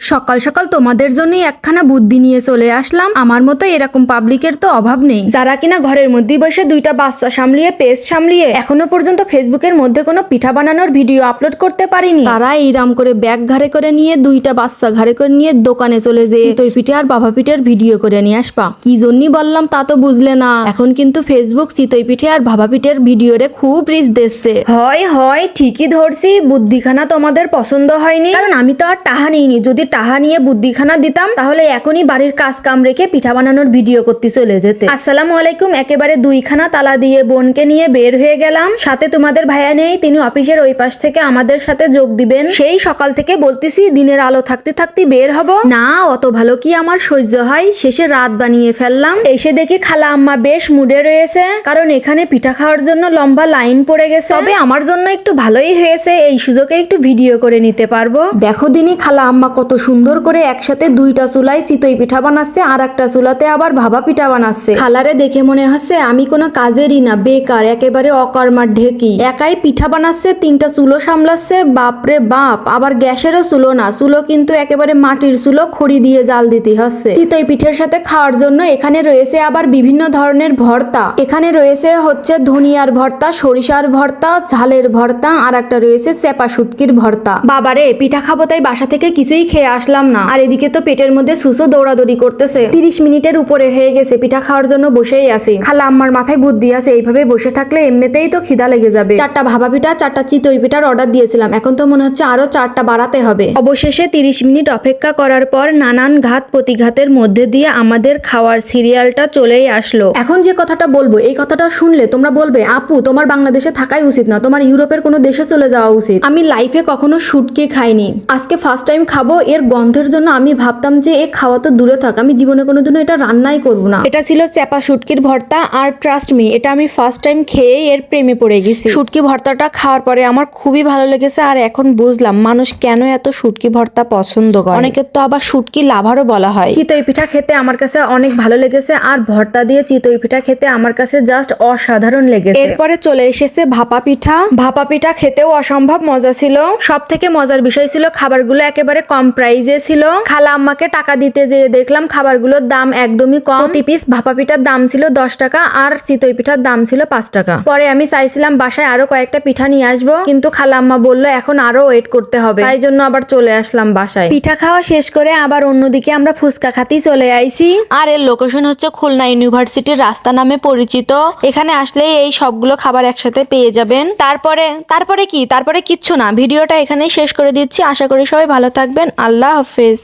সকাল সকাল তোমাদের জন্যই একখানা বুদ্ধি নিয়ে চলে আসলাম। আমার মতো এরকম পাবলিকের তো অভাব নেই। যারা কিনা ঘরের মধ্যেই বসে দুইটা বাচ্চা সামলিয়ে, পেজ সামলিয়ে এখনও পর্যন্ত ফেসবুকের মধ্যে কোনো পিঠা বানানোর ভিডিও আপলোড করতে পারিনি। তারা এইরাম করে ব্যাগ ঘাড়ে করে নিয়ে, দুইটা বাচ্চা ঘাড়ে করে নিয়ে দোকানে চলে যেয়ে চিতই পিঠে আর বাবা পিঠের ভিডিও করে নিয়ে আসবা। কি জন্যই বললাম তা তো বুঝলে না। এখন কিন্তু ফেসবুক চিতই পিঠে আর ভাবা পিঠের ভিডিওরে খুব রিচ দিচ্ছে। হয় হয়, ঠিকই ধরছি। বুদ্ধিখানা তোমাদের পছন্দ হয়নি। কারণ আমি তো আর টাহা নিইনি। যদি টাহা নিয়ে বুদ্ধিখানা দিতাম, তাহলে এখনই বাড়ির কাজ কাম রেখে পিঠা বানানোর ভিডিও করতে চলে যেতে। আসসালামু আলাইকুম, একেবারে দুইখানা তালা দিয়ে বোনকে নিয়ে বের হয়ে গেলাম। সাথে তোমাদের ভাইয়া নেই, তিনি অফিসের ওই পাশ থেকে আমাদের সাথে যোগ দিবেন। সেই সকাল থেকে বলতেছি, দিনের আলো থাকতে থাকতে বের হব। না, অত ভালো কি আমার সহ্য হয়? শেষে রাত বানিয়ে ফেললাম। এসে দেখি খালা আম্মা বেশ মুডে রয়েছে, কারণ এখানে পিঠা খাওয়ার জন্য লম্বা লাইন পড়ে গেছে। তবে আমার জন্য একটু ভালোই হয়েছে, এই সুযোগে একটু ভিডিও করে নিতে পারব। দেখো দিনই খালা আম্মা কত সুন্দর করে একসাথে দুইটা চুলাই চিতই পিঠা বানাচ্ছে আর একটা চুলাতে আবার ভাবা পিঠা বানাচ্ছে। খালারে দেখে মনে হচ্ছে আমি কোনো কাজেরই না বেকার একেবারে অকর্মার ঢেকি। একাই পিঠা বানাচ্ছে তিনটা চুলো সামলাচ্ছে বাপরে বাপ আবার গ্যাসেরও চুলো না চুলো কিন্তু একেবারে মাটির চুলো খড়ি দিয়ে জাল দিতে হচ্ছে। চিতই পিঠের সাথে খাওয়ার জন্য এখানে রয়েছে আবার বিভিন্ন ধরনের ভর্তা। এখানে রয়েছে হচ্ছে ধনিয়ার ভর্তা সরিষার ভর্তা ঝালের ভর্তা আর একটা রয়েছে চেপা শুটকির ভর্তা। বাবারে পিঠা খাব তাই বাসা থেকে কিছুই খেয়ে আসলাম না। আর এদিকে তো পেটের মধ্যে সুসো দৌড়াদৌড়ি করতেছে। তিরিশ মিনিটের উপরে হয়ে গেছে, পিঠা খাওয়ার জন্য বসেই আছি। খালা আম্মার মাথায় বুদ্ধি আছে, এইভাবে বসে থাকলে এমনিতেই তো খিদা লেগে যাবে। চারটা ভাবা পিঠা, চারটা চিতই পিঠার অর্ডার দিয়েছিলাম। এখন তো মনে হচ্ছে আরও চারটা বাড়াতে হবে। অবশেষে তিরিশ মিনিট অপেক্ষা করার পর নানান ঘাত প্রতিঘাতের মধ্যে দিয়ে আমাদের খাওয়ার সিরিয়ালটা চলেই আসলো। এখন যে কথাটা বলব, এই কথাটা শুনলে তোমরা বলবে, আপু, তোমার বাংলাদেশে থাকাই উচিত না, তোমার ইউরোপের কোনো দেশে চলে যাওয়া উচিত। আমি লাইফে কখনো শুটকি খাইনি। আজকে ফার্স্ট টাইম খাব এর গন্ধের জন্য আমি ভাবতাম যে এ খাওয়া তো দূরে থাক আমি জীবনে কোনোদিনও এটা রান্নাই করব না। এটা ছিল চেপা শুটকির ভর্তা আর ট্রাস্ট মি এটা আমি ফার্স্ট টাইম খেয়ে এর প্রেমে পড়ে গেছি। শুটকি ভর্তাটা খাওয়ার পরে আমার খুবই ভালো লেগেছে আর এখন বুঝলাম মানুষ কেন এত শুটকি ভর্তা পছন্দ করে। অনেকের তো আবার শুটকি লাভারও বলা হয়। চিতই পিঠা খেতে আমার কাছে অনেক ভালো লেগেছে আর ভর্তা দিয়ে চিতই পিঠা খেতে আমার কাছে জাস্ট অসাধারণ লেগেছে। এরপরে চলে এসেছে ভাপা পিঠা। ভাপা পিঠা খেতেও অসম্ভব মজা ছিল। সব থেকে মজার বিষয় ছিল খাবারগুলো একেবারে কম প্রাইজে ছিল। খালা আম্মাকে টাকা দিতে যেয়ে দেখলাম খাবারগুলোর দাম একদমই কম। প্রতি পিস ভাপা পিঠার দাম ছিল দশ টাকা আর চিতই পিঠার দাম ছিল পাঁচ টাকা। পরে আমি চাইছিলাম বাসায় আরও কয়েকটা পিঠা নিয়ে আসব কিন্তু খালা আম্মা বলল এখন আরও ওয়েট করতে হবে। তাই জন্য আবার চলে আসলাম বাসায়। পিঠা খাওয়া শেষ করে আবার অন্যদিকে আমরা ফুচকা খাতেই চলে আইছি। আর এর লোকেশন হচ্ছে খুলনা ইউনিভার্সিটির রাস্তা নামে পরিচিত। এখানে আসলে এই সবগুলো খাবার একসাথে পেয়ে যাবেন। তারপরে তারপরে কি? তারপরে কিচ্ছু না। ভিডিওটা এখানেই শেষ করে দিচ্ছি। আশা করি সবাই ভালো থাকবেন। আল্লাহ হাফেজ।